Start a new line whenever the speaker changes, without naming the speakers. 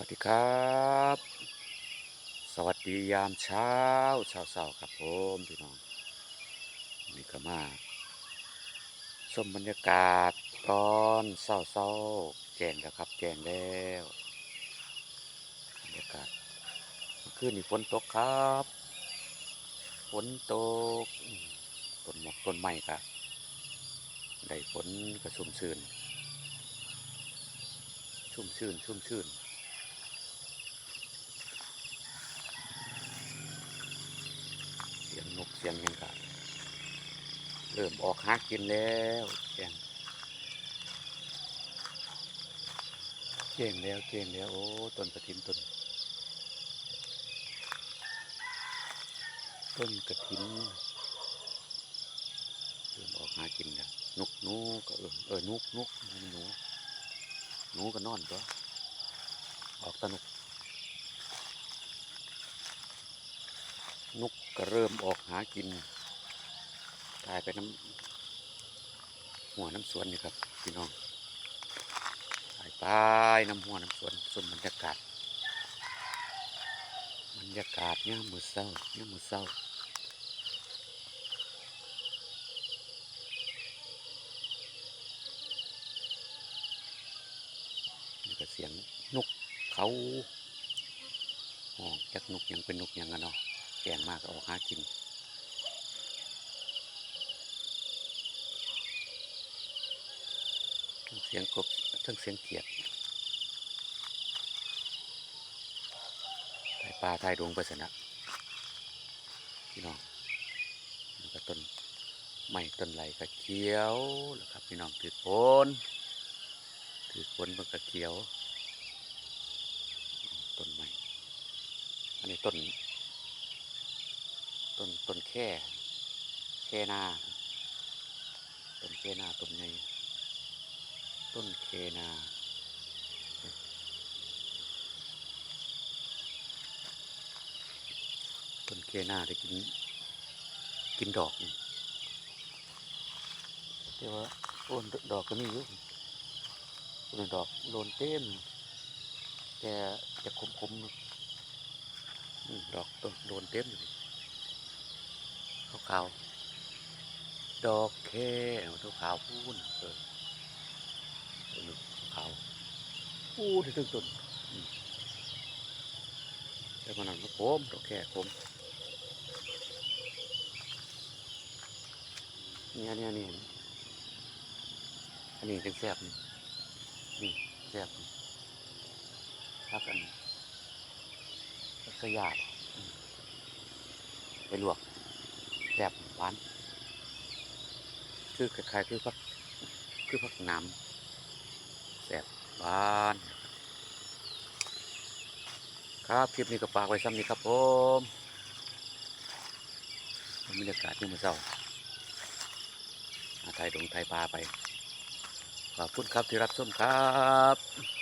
วัสดีครับ สวัสดียามเช้าเช้าเช้าๆครับผมพี่น้องนี่ก็มาชมบรรยากาศตอนเช้าเช้าๆแจ้งแล้วครับ แจ้งแล้วบรรยากาศคือคืนนี่ฝนตกครับฝนตกต้นหมอกต้นไม้ครับได้ฝนกระชุ่มชื่น ชุ่มชื่นชุ่มชื่น เสียงนกเสียงหยังกะเริ่มออกหากินแล้วเสียงเก่งแล้วเก่งแล้วโอ้ต้นกระถินต้นต้นกระถินเริ่มออกหากินแล้วนกนูก็เออเออนุกนุกนหนูหนูก็นอนตัวออกตะนุก น ก็เริ่มออกหากินกลายไปน้ำหัวน้ำสวนนี่ครับพี่น้องไปไปน้ำหัวน้ำสวนชมบรรยากาศบรรยากาศเนี่ยมือเศร้าเนี่ยมือเศร้านี่ก็เสียงนกเขาห้องจักนกยังเป็นนกยังกันเนาะ กงมากก็ออกหากิน ทั้งเสียงกบทั้งเสียงเขียดไทยปลาไทยดวงไปสนะพี่น้องนี่ก็ต้นไม้ต้นไหลก็เขียวแล้วครับพี่น้องถือฝนถือฝนมันก็เขียวต้นไม้อันนี้ต้น ต้นต้นแค่แค่นาต้นแค่นาต้นไงต้นแค่นาต้นแค่นาได้กินกินดอกนี่แต่ว่าโอนดอกก็มีอยู่โอนดอกโดนเต็มแต่จะคมคมๆดอกต้นโดนเต็มอยู่ ขาว ดอกแค่ตัวขาวพูนเออตัวนึงขาวพูนที่ตึ้งต้นแล้วมันนั่นก็โคมดอกแค่โคมเนี่ยเนี่ยนี่อันนี้เป็นแซ่บนี่แซ่บพักอันพักกระยาดไปลวก ซ่บหวาน คือคล้ายๆคือพักคือพักน้ำแซ่บหวานครับคลิปนี้ก็ฝากไว้ซ้ำนี้ครับผมบรรยากาศนี่มันเศร้าอาไทยดงไทยปลาไปขอบคุณครับที่รับชมครับ